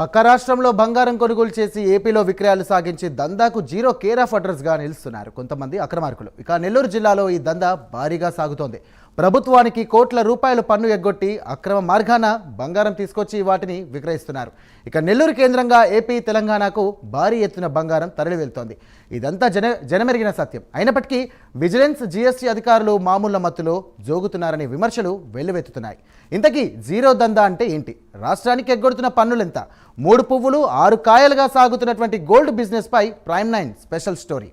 పక్క రాష్ట్రంలో బంగారం కొనుగోలు చేసి ఏపీలో విక్రయాలు సాగించి దందాకు జీరో కేర్ ఆఫ్ అడ్రస్గా నిలుస్తున్నారు కొంతమంది అక్రమార్కులు. ఇక నెల్లూరు జిల్లాలో ఈ దందా భారీగా సాగుతోంది. ప్రభుత్వానికి కోట్ల రూపాయలు పన్ను ఎగ్గొట్టి అక్రమ మార్గాన బంగారం తీసుకొచ్చి వాటిని విక్రయిస్తున్నారు. ఇక నెల్లూరు కేంద్రంగా ఏపీ తెలంగాణకు భారీ ఎత్తున బంగారం తరలి వెళ్తోంది ఇదంతా జన జనమెరిగిన సత్యం. అయినప్పటికీ విజిలెన్స్ జీఎస్టీ అధికారులు మామూళ్ళ మత్తులో జోగుతున్నారనే విమర్శలు వెల్లువెత్తుతున్నాయి. ఇంతకీ జీరో దందా అంటే ఏంటి? రాష్ట్రానికి ఎగ్గొడుతున్న పన్నులెంత? మూడు పువ్వులు ఆరు కాయలుగా సాగుతున్నటువంటి గోల్డ్ బిజినెస్పై ప్రైమ్ నైన్ స్పెషల్ స్టోరీ.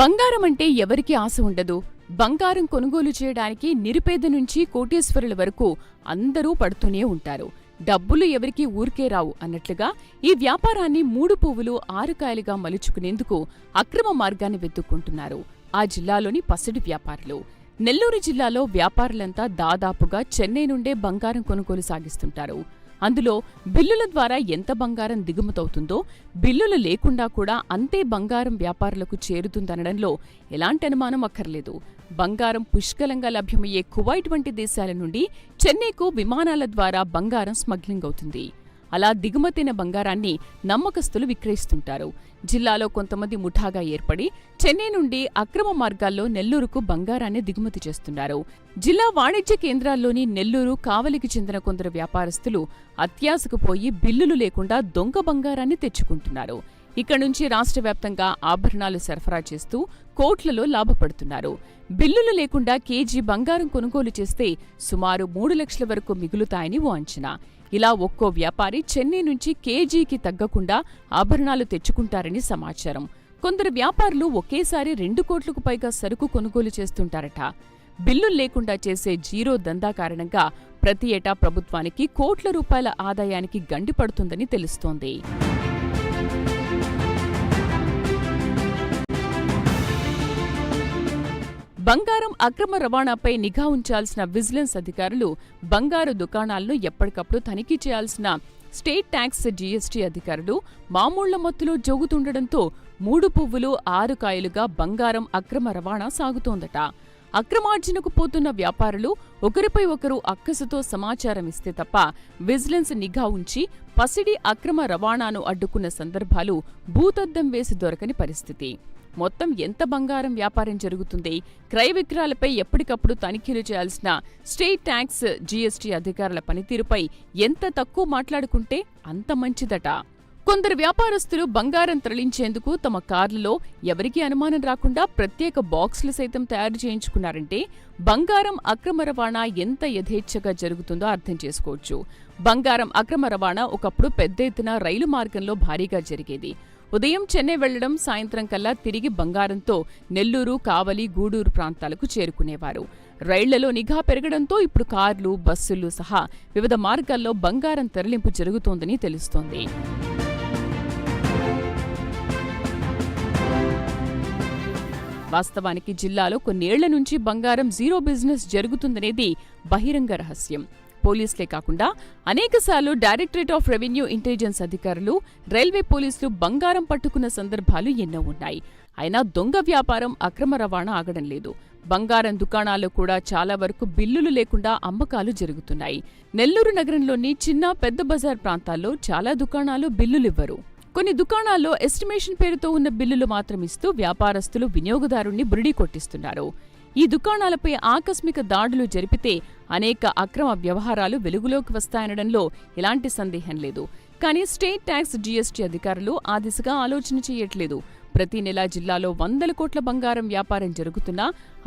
బంగారం అంటే ఎవరికి ఆశ ఉండదు? బంగారం కొనుగోలు చేయడానికి నిరుపేద నుంచి కోటేశ్వరుల వరకు అందరూ పడుతూనే ఉంటారు. డబ్బులు ఎవరికీ ఊరికే రావు అన్నట్లుగా ఈ వ్యాపారాన్ని మూడు పువ్వులు ఆరుకాయలుగా మలుచుకునేందుకు అక్రమ మార్గాన్ని వెతుక్కుంటున్నారు ఆ జిల్లాలోని పసిడి వ్యాపారులు. నెల్లూరు జిల్లాలో వ్యాపారులంతా దాదాపుగా చెన్నై నుండే బంగారం కొనుగోలు సాగిస్తుంటారు. అందులో బిల్లుల ద్వారా ఎంత బంగారం దిగుమతవుతుందో బిల్లులు లేకుండా కూడా అంతే బంగారం వ్యాపారులకు చేరుతుందనడంలో ఎలాంటి అనుమానం అక్కర్లేదు. బంగారం పుష్కలంగా లభ్యమయ్యే కువైట్ వంటి దేశాల నుండి చెన్నైకు విమానాల ద్వారా బంగారం స్మగ్లింగ్ అవుతుంది. అలా దిగుమతైన బంగారాన్ని నమ్మకస్తులు విక్రయిస్తుంటారు. జిల్లాలో కొంతమంది ముఠాగా ఏర్పడి చెన్నై నుండి అక్రమ మార్గాల్లో నెల్లూరుకు బంగారాన్ని దిగుమతి చేస్తున్నారు. జిల్లా వాణిజ్య కేంద్రాల్లోని నెల్లూరు కావలికి చెందిన కొందరు వ్యాపారస్తులు అత్యాశకు పోయి బిల్లులు లేకుండా దొంగ బంగారాన్ని తెచ్చుకుంటున్నారు. ఇక్కడ నుంచి రాష్ట్ర వ్యాప్తంగా ఆభరణాలు సరఫరా చేస్తూ కోట్లలో లాభపడుతున్నారు. బిల్లులు లేకుండా కేజీ బంగారం కొనుగోలు చేస్తే సుమారు మూడు లక్షల వరకు మిగులుతాయని ఓ అంచనా. ఇలా ఒక్కో వ్యాపారి చెన్నై నుంచి కేజీకి తగ్గకుండా ఆభరణాలు తెచ్చుకుంటారని సమాచారం. కొందరు వ్యాపారులు ఒకేసారి రెండు కోట్లకు పైగా సరుకు కొనుగోలు చేస్తుంటారట. బిల్లులు లేకుండా చేసే జీరో దందా కారణంగా ప్రతి ఏటా ప్రభుత్వానికి కోట్ల రూపాయల ఆదాయానికి గండిపడుతుందని తెలుస్తోంది. బంగారం అక్రమ రవాణాపై నిఘా ఉంచాల్సిన విజిలెన్స్ అధికారులు బంగారు దుకాణాలను ఎప్పటికప్పుడు తనిఖీ చేయాల్సిన స్టేట్ ట్యాక్స్ జీఎస్టీ అధికారులు మామూళ్ళ మత్తులో జోగుతుండటంతో మూడు పువ్వులు ఆరు కాయలుగా బంగారం అక్రమ రవాణా సాగుతోందట. అక్రమార్జనకు పోతున్న వ్యాపారులు ఒకరిపై ఒకరు అక్కసుతో సమాచారం ఇస్తే తప్ప విజిలెన్స్ నిఘా ఉంచి పసిడి అక్రమ రవాణాను అడ్డుకున్న సందర్భాలు భూతద్దం వేసి దొరకని పరిస్థితి. మొత్తం ఎంత బంగారం వ్యాపారం జరుగుతుంది? క్రయ విక్రయాలపై ఎప్పటికప్పుడు తనిఖీలు చేయాల్సిన స్టేట్ ట్యాక్స్ జీఎస్టీ అధికారుల పనితీరుపై ఎంత తక్కువ మాట్లాడుకుంటే అంత మంచిదట. కొందరు వ్యాపారస్తులు బంగారం తరలించేందుకు తమ కార్లలో ఎవరికీ అనుమానం రాకుండా ప్రత్యేక బాక్సులు సైతం తయారు చేయించుకున్నారంటే బంగారం అక్రమ రవాణా ఎంత యథేచ్ఛగా జరుగుతుందో అర్థం చేసుకోవచ్చు. బంగారం అక్రమ రవాణా ఒకప్పుడు పెద్ద ఎత్తున రైలు మార్గంలో భారీగా జరిగేది. ఉదయం చెన్నై వెళ్ళడం సాయంత్రం కల్లా తిరిగి బంగారంతో నెల్లూరు కావలి గూడూరు ప్రాంతాలకు చేరుకునేవారు. రైళ్ళలో నిఘా పెరగడంతో ఇప్పుడు కార్లు బస్సులు సహా వివిధ మార్గాల్లో బంగారం తరలింపు జరుగుతోందని తెలుస్తోంది. వాస్తవానికి జిల్లాలో కొన్నేళ్ళ నుంచి బంగారం జీరో బిజినెస్ జరుగుతుందనేది బహిరంగ రహస్యం. పోలీసులే కాకుండా అనేకసార్లు డైరెక్టరేట్ ఆఫ్ రెవెన్యూ ఇంటెలిజెన్స్ అధికారులు రైల్వే పోలీసులు బంగారం పట్టుకున్న సందర్భాలు ఎన్నో ఉన్నాయి. అయినా దొంగ వ్యాపారం అక్రమ రవాణా ఆగడం లేదు. బంగారం దుకాణాల్లో కూడా చాలా వరకు బిల్లులు లేకుండా అమ్మకాలు జరుగుతున్నాయి. నెల్లూరు నగరంలోని చిన్న పెద్ద బజార్ ప్రాంతాల్లో చాలా దుకాణాలు బిల్లులివ్వరు కొన్ని దుకాణాల్లో ఎస్టిమేషన్ పేరుతో ఉన్న బిల్లులు మాత్రం ఇస్తూ వ్యాపారస్తులు వినియోగదారుణ్ణి బురిడీ కొట్టిస్తున్నారు. ఈ దుకాణాలపై ఆకస్మిక దాడులు జరిపితే అనేక అక్రమ వ్యవహారాలు వెలుగులోకి వస్తాయనడంలో ఎలాంటి సందేహం లేదు. కానీ స్టేట్ ట్యాక్స్ జీఎస్టీ అధికారులు ఆ దిశగా ఆలోచన చేయట్లేదు. ప్రతి నెలా జిల్లాలో వందల కోట్ల బంగారం వ్యాపారం జరుగుతున్నా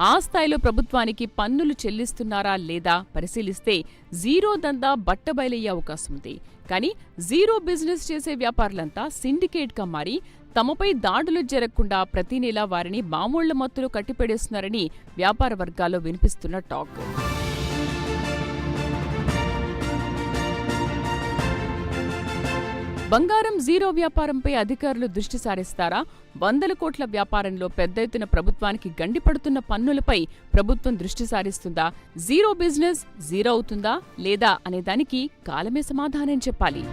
ఆ స్థాయిలో ప్రభుత్వానికి పన్నులు చెల్లిస్తున్నారా లేదా పరిశీలిస్తే జీరో దందా బట్టబయలయ్యే అవకాశం ఉంది. కానీ జీరో బిజినెస్ చేసే వ్యాపారులంతా సిండికేట్గా మారి తమపై దాడులు జరగకుండా ప్రతి నెలా వారిని మామూళ్ళ మత్తులు కట్టిపెడేస్తున్నారని వ్యాపార వర్గాల్లో వినిపిస్తున్న టాక్. బంగారం జీరో వ్యాపారంపై అధికారులు దృష్టి సారిస్తారా? వందల కోట్ల వ్యాపారంలో పెద్ద ఎత్తున ప్రభుత్వానికి గండిపడుతున్న పన్నులపై ప్రభుత్వం దృష్టి సారిస్తుందా? జీరో బిజినెస్ జీరో అవుతుందా లేదా అనేదానికి కాలమే సమాధానం చెప్పాలి.